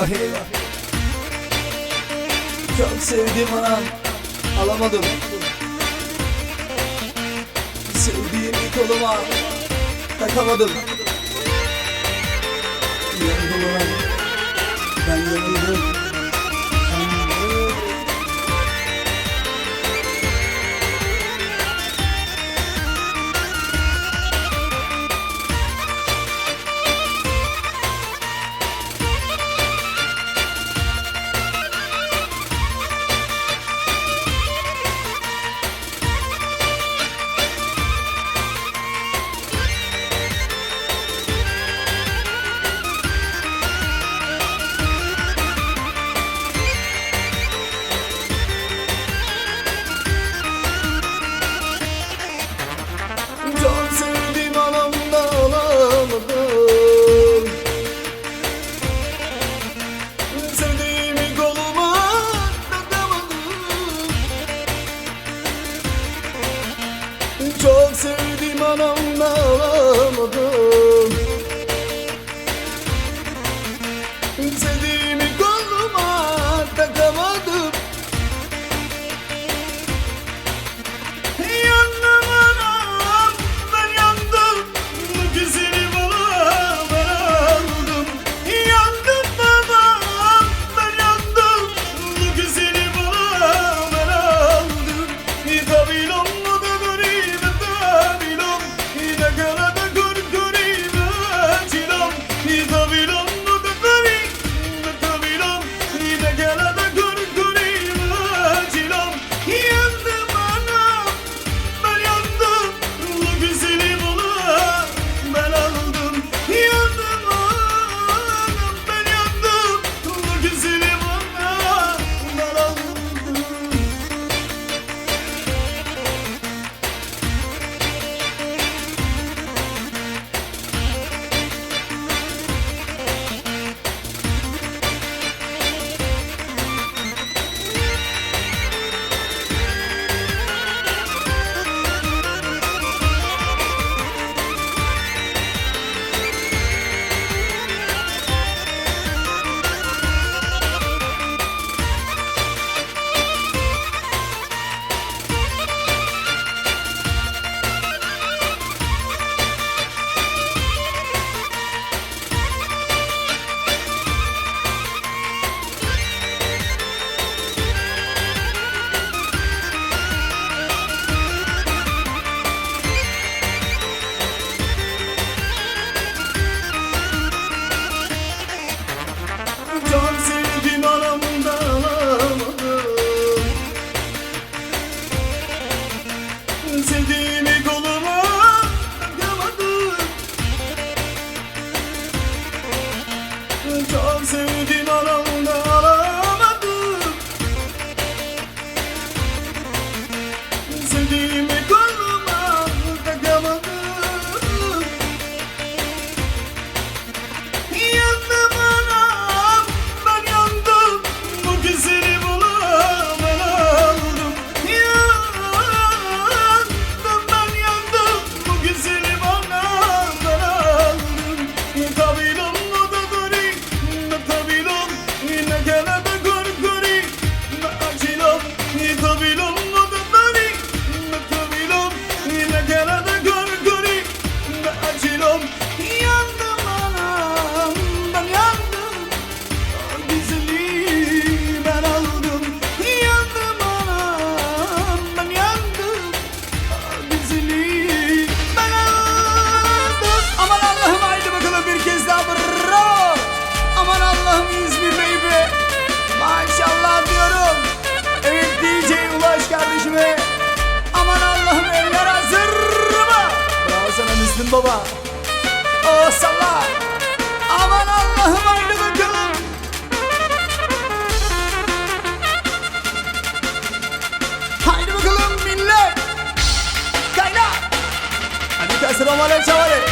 rahim Çok sevdim anam. Alamadım. Sevdiğimi koluma Takamadım. Yandı Çok sevdim anam ağlamadım sevdiğim. baba. O sallar Aman Allah'ım aynı bakalım. Haydi bakalım millet. Kaynar Hadi tersine bana çavali